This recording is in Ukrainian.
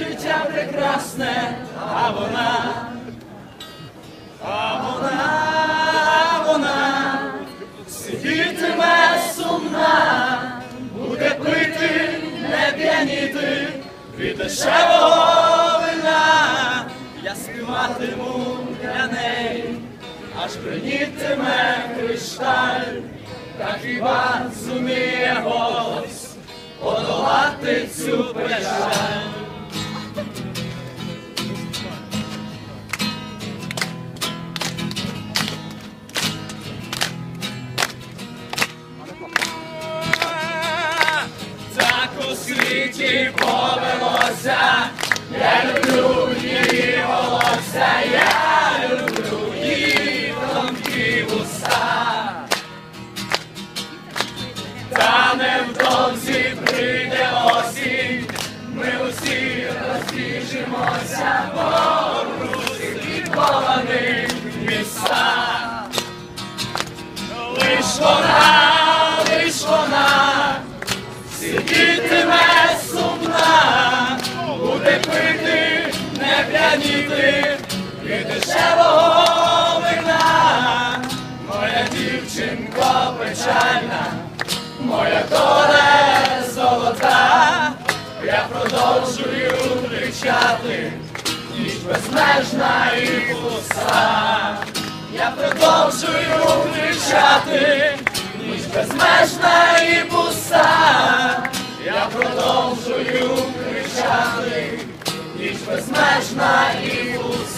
життя прекрасне, а вона, а вона, а вона сидітиме сумна, буде пити, не п'яніти від дешевого вина. Я співатиму для неї, аж бринітиме кришталь, та хіба зуміє голос подолати цю печаль. Світі повелося, я люблю її волосся, я люблю її тонкі вуста. Та невдовзі дівчинко печальна, моя доля золота, я продовжую кричати, ніж безмежна і пуста. Я продовжую кричати, ніж безмежна і пуста. Я продовжую кричати, ніж безмежна і пуста.